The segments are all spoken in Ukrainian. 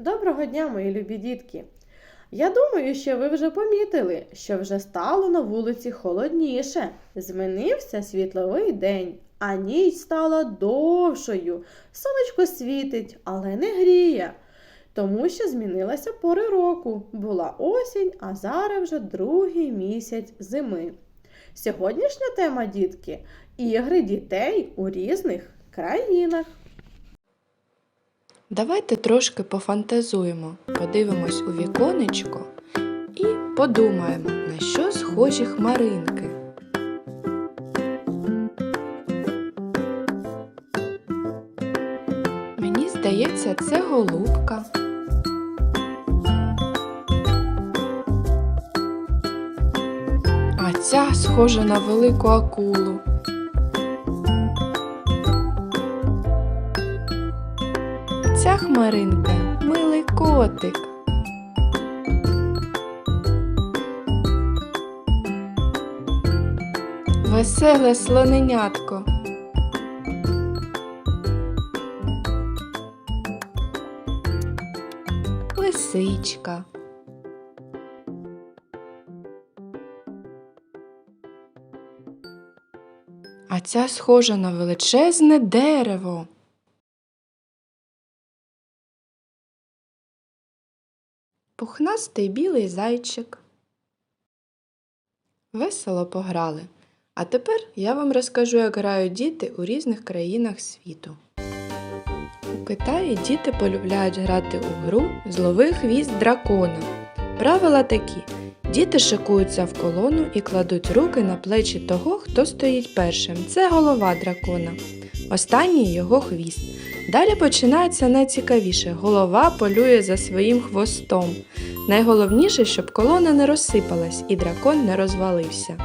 Доброго дня, мої любі дітки! Я думаю, що ви вже помітили, що вже стало на вулиці холодніше. Змінився світловий день, а ніч стала довшою. Сонечко світить, але не гріє. Тому що змінилася пори року. Була осінь, а зараз вже другий місяць зими. Сьогоднішня тема, дітки ігри дітей у різних країнах. Давайте трошки пофантазуємо, подивимось у віконечко і подумаємо, на що схожі хмаринки. Мені здається, це голубка. А ця схожа на велику акулу. Хмаринка милий котик. Веселе слоненятко. Лисичка. А ця схожа на величезне дерево. Пухнастий білий зайчик. Весело пограли. А тепер я вам розкажу, як грають діти у різних країнах світу. У Китаї діти полюбляють грати у гру Злови хвіст дракона. Правила такі: діти шикуються в колону і кладуть руки на плечі того, хто стоїть першим. Це голова дракона. Останній його хвіст. Далі починається найцікавіше. Голова полює за своїм хвостом. Найголовніше, щоб колона не розсипалась і дракон не розвалився.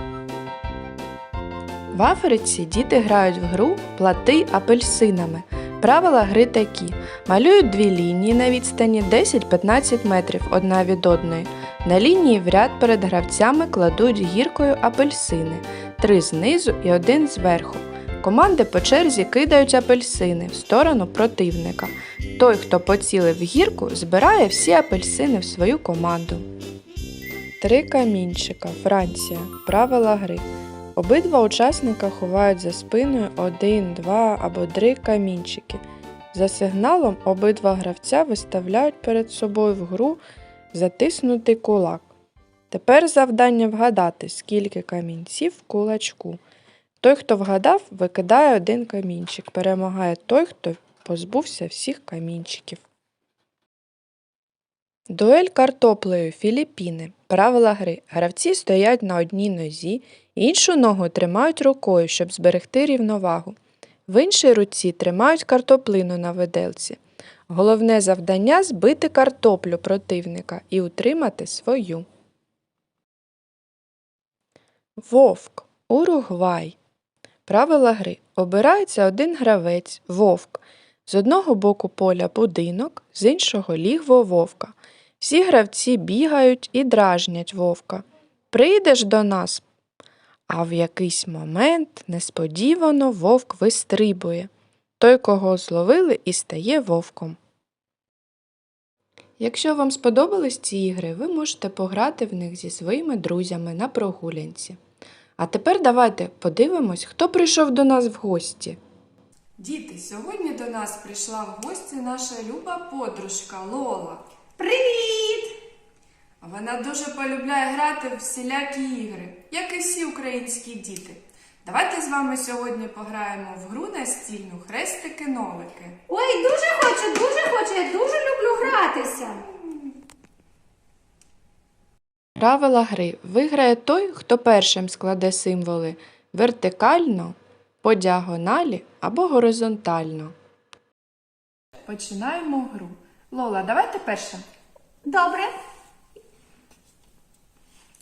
В Африці діти грають в гру плати апельсинами. Правила гри такі: малюють дві лінії на відстані 10-15 метрів одна від одної. На лінії в ряд перед гравцями кладуть гіркою апельсини, три знизу і один зверху. Команди по черзі кидають апельсини в сторону противника. Той, хто поцілив гірку, збирає всі апельсини в свою команду. Три камінчика. Франція. Правила гри. Обидва учасника ховають за спиною один, два або три камінчики. За сигналом обидва гравця виставляють перед собою в гру затиснутий кулак. Тепер завдання вгадати, скільки камінців в кулачку. Той, хто вгадав, викидає один камінчик. Перемагає той, хто позбувся всіх камінчиків. Дуель картоплею Філіппіни. Правила гри. Гравці стоять на одній нозі, іншу ногу тримають рукою, щоб зберегти рівновагу. В іншій руці тримають картоплину на виделці. Головне завдання збити картоплю противника і утримати свою. Вовк. Уругвай. Правила гри. Обирається один гравець вовк. З одного боку поля будинок, з іншого лігво вовка. Всі гравці бігають і дражнять вовка. Прийдеш до нас. А в якийсь момент несподівано вовк вистрибує. Той, кого зловили, і стає вовком. Якщо вам сподобались ці ігри, ви можете пограти в них зі своїми друзями на прогулянці. А тепер давайте подивимось, хто прийшов до нас в гості. Діти, сьогодні до нас прийшла в гості наша люба подружка Лола. Привіт! Вона дуже полюбляє грати в всілякі ігри, як і всі українські діти. Давайте з вами сьогодні пограємо в гру настільну хрестики-нолики. Ой, дуже хочу, дуже хочу, я дуже люблю гратися. Правила гри виграє той, хто першим складе символи вертикально, по діагоналі або горизонтально. Починаємо гру. Лола, давайте перша. Добре.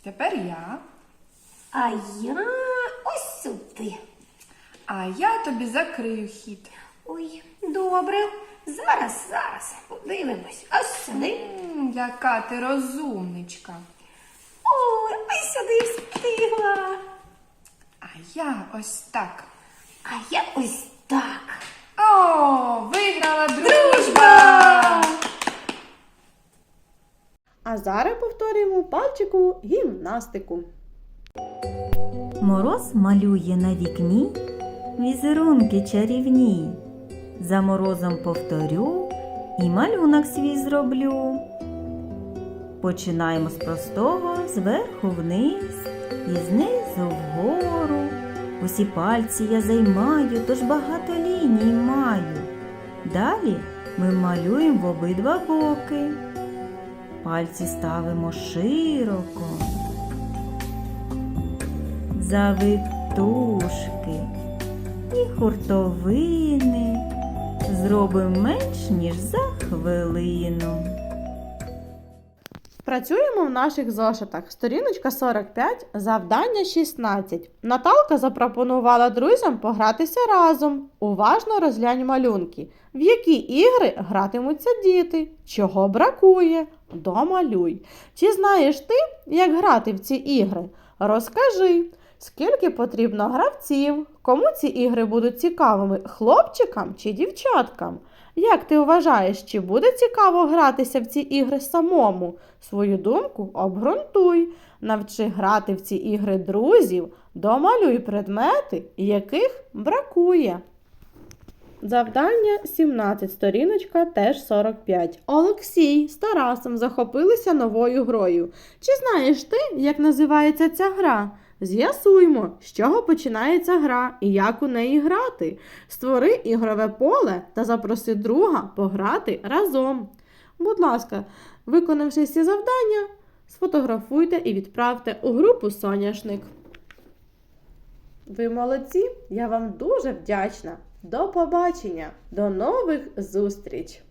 Тепер я. А я ось сюди. А я тобі закрию хід. Ой, добре. Зараз, зараз. Подивимось. Ось сюди. М, яка ти розумничка. Ой, сюди встигла. А я ось так. А я ось так. О, виграла дружба! А зараз повторюємо пальчикову гімнастику. Мороз малює на вікні візерунки чарівні. За морозом повторю і малюнок свій зроблю. Починаємо з простого, зверху вниз і знизу вгору. Усі пальці я займаю, тож багато ліній маю. Далі ми малюємо в обидва боки. Пальці ставимо широко завитушки і хуртовини зробимо менш ніж за хвилину. Працюємо в наших зошитах. Сторіночка 45, завдання 16. Наталка запропонувала друзям погратися разом. Уважно розглянь малюнки. В які ігри гратимуться діти? Чого бракує? Домалюй. Чи знаєш ти, як грати в ці ігри? Розкажи, скільки потрібно гравців, кому ці ігри будуть цікавими хлопчикам чи дівчаткам? Як ти вважаєш, чи буде цікаво гратися в ці ігри самому? Свою думку обґрунтуй, навчи грати в ці ігри друзів, домалюй предмети, яких бракує. Завдання 17, сторіночка теж 45. Олексій з Тарасом захопилися новою грою. Чи знаєш ти, як називається ця гра? З'ясуймо, з чого починається гра і як у неї грати. Створи ігрове поле та запроси друга пограти разом. Будь ласка, виконавши ці завдання, сфотографуйте і відправте у групу Соняшник. Ви молодці! Я вам дуже вдячна. До побачення, до нових зустріч!